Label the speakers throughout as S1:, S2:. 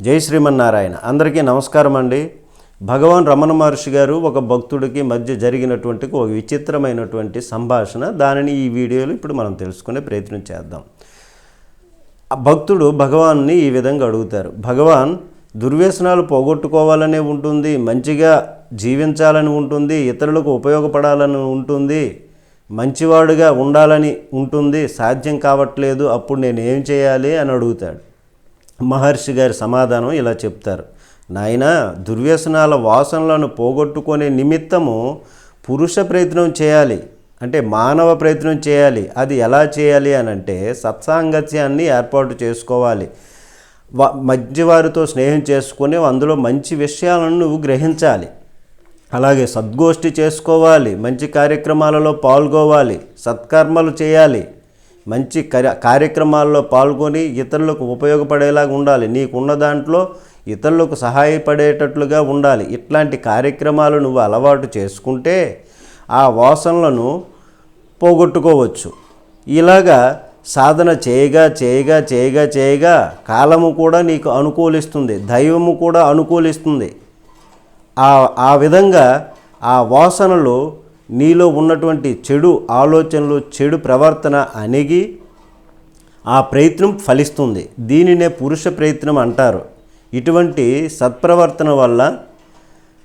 S1: జై శ్రీమన్నారాయణ. అందరికీ నమస్కారం అండి. భగవాన్ రమణ మహర్షి గారు ఒక భక్తుడికి మధ్య జరిగినటువంటి ఒక విచిత్రమైనటువంటి సంభాషణ. దానిని ఈ వీడియోలో ఇప్పుడు మనం తెలుసుకునే ప్రయత్నం చేద్దాం. ఆ భక్తుడు భగవాన్ని ఈ విధంగా అడుగుతారు. భగవాన్ దుర్వ్యసనాలు పోగొట్టుకోవాలనే ఉంటుంది మంచిగా జీవించాలని ఉంటుంది ఇతరులకు ఉపయోగపడాలని ఉంటుంది మంచివాడుగా ఉండాలని ఉంటుంది సాధ్యం కావట్లేదు అప్పుడు నేను ఏం చేయాలి? అని అడుగుతాడు. మహర్షి గారి సమాధానం ఇలా చెప్తారు. నాయన దుర్వ్యసనాల వాసనలను పోగొట్టుకునే నిమిత్తము పురుష ప్రయత్నం చేయాలి. అంటే మానవ ప్రయత్నం చేయాలి. అది ఎలా చేయాలి అని అంటే సత్సాంగత్యాన్ని ఏర్పాటు చేసుకోవాలి. మధ్యవారితో స్నేహం చేసుకుని అందులో మంచి విషయాలను నువ్వు గ్రహించాలి. అలాగే సద్గోష్ఠి చేసుకోవాలి. మంచి కార్యక్రమాలలో పాల్గొవాలి. సత్కర్మలు చేయాలి. మంచి కార్యక్రమాల్లో పాల్గొని ఇతరులకు ఉపయోగపడేలాగా ఉండాలి. నీకున్న దాంట్లో ఇతరులకు సహాయపడేటట్లుగా ఉండాలి. ఇట్లాంటి కార్యక్రమాలు నువ్వు అలవాటు చేసుకుంటే ఆ వాసనలను పోగొట్టుకోవచ్చు. ఇలాగా సాధన చేయగా చేయగా చేయగా చేయగా కాలము కూడా నీకు అనుకూలిస్తుంది. దైవము కూడా అనుకూలిస్తుంది. ఆ ఆ విధంగా ఆ వాసనలు నీలో ఉన్నటువంటి చెడు ఆలోచనలు చెడు ప్రవర్తన అణిగి ఆ ప్రయత్నం ఫలిస్తుంది. దీనినే పురుష ప్రయత్నం అంటారు. ఇటువంటి సత్ప్రవర్తన వల్ల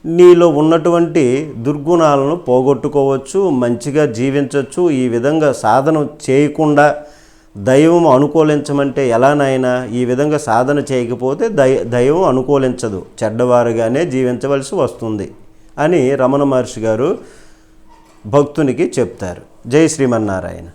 S1: నీలో ఉన్నటువంటి దుర్గుణాలను పోగొట్టుకోవచ్చు మంచిగా జీవించవచ్చు ఈ విధంగా సాధన చేయకుండా దైవం అనుకూలించమంటే ఎలానైనా ఈ విధంగా సాధన చేయకపోతే దై దైవం అనుకూలించదు. చెడ్డవారుగానే జీవించవలసి వస్తుంది అని రమణ మహర్షి గారు భక్తునికి చెప్తారు. జై శ్రీమన్నారాయణ.